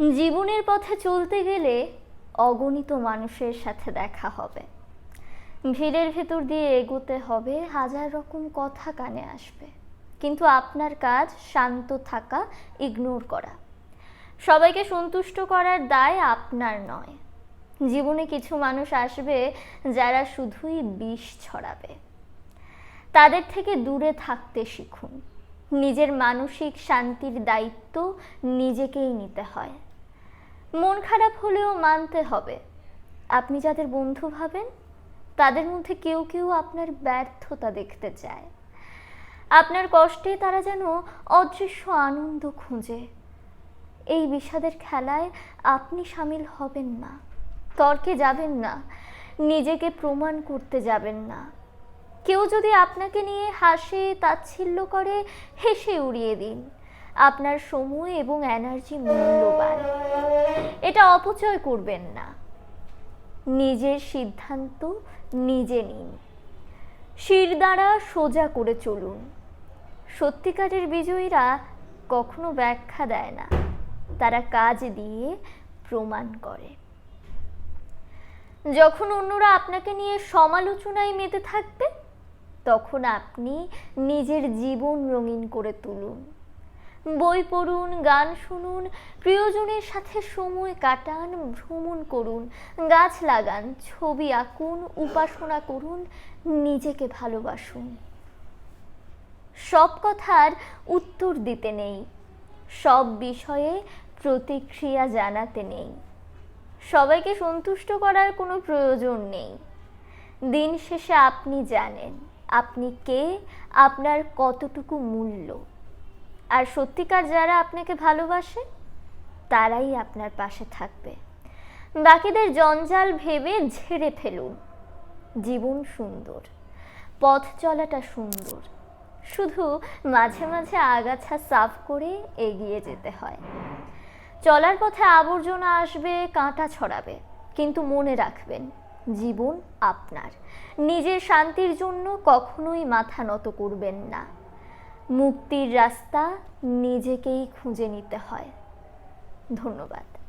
জীবনের পথে চলতে গেলে অগণিত মানুষের সাথে দেখা হবে। ভিড়ের ভেতর দিয়ে এগোতে হবে, হাজার রকম কথা কানে আসবে। কিন্তু আপনার কাজ শান্ত থাকা ইগনোর করা। সবাইকে সন্তুষ্ট করার দায় আপনার নয়। জীবনে কিছু মানুষ আসবে যারা শুধুই বিষ ছড়াবে। তাদের থেকে দূরে থাকতে শিখুন। নিজের মানসিক শান্তির দায়িত্ব নিজেকেই নিতে হয়। মন খারাপ হলেও মানতে হবে। আপনি যাদের বন্ধু ভাবেন, তাদের মধ্যে কেউ কেউ আপনার ব্যর্থতা দেখতে চায়। আপনার কষ্টে তারা যেন অদৃশ্য আনন্দ খুঁজে। এই বিষাদের খেলায় আপনি সামিল হবেন না, তর্কে যাবেন না, নিজেকে প্রমাণ করতে যাবেন না। কেউ যদি আপনাকে নিয়ে হাসে, তাচ্ছিল্য করে, হেসে উড়িয়ে দিন। আপনার সময় এবং এনার্জি মূল্যবান। এটা অপচয় করবেন না। নিজের সিদ্ধান্ত নিজে নিন। শির দ্বারা সোজা করে চলুন। সত্যিকারের বিজয়ীরা কখনো ব্যাখ্যা দেয় না। তারা কাজ দিয়ে প্রমাণ করে। যখন অন্যরা আপনাকে নিয়ে সমালোচনায় মেতে থাকবে, তখন আপনি নিজের জীবন রঙিন করে তুলুন। বই পড়ুন, গান শুনুন, প্রিয়জনের সাথে সময় কাটান, ভ্রমণ করুন, গাছ লাগান, ছবি আঁকুন, উপাসনা করুন, নিজেকে ভালোবাসুন। সব কথার উত্তর দিতে নেই, সব বিষয়ে প্রতিক্রিয়া জানাতে নেই। সবাইকে সন্তুষ্ট করার কোনো প্রয়োজন নেই। দিন শেষে আপনি জানেন, আপনি কে, আপনার কতটুকু মূল্য। আর সত্যিকার যারা আপনাকে ভালোবাসে, তারাই আপনার পাশে থাকবে। বাকিদের জঞ্জাল ভেবে ঝেড়ে ফেলুন। জীবন সুন্দর, পথ চলাটা সুন্দর। শুধু মাঝে মাঝে আগাছা সাফ করে এগিয়ে যেতে হয়। চলার পথে আবর্জনা আসবে, কাঁটা ছড়াবে, কিন্তু মনে রাখবেন, জীবন আপনার। নিজের শান্তির জন্য কখনোই মাথা নত করবেন না। মুক্তির রাস্তা নিজেকেই খুঁজে নিতে হয়। ধন্যবাদ।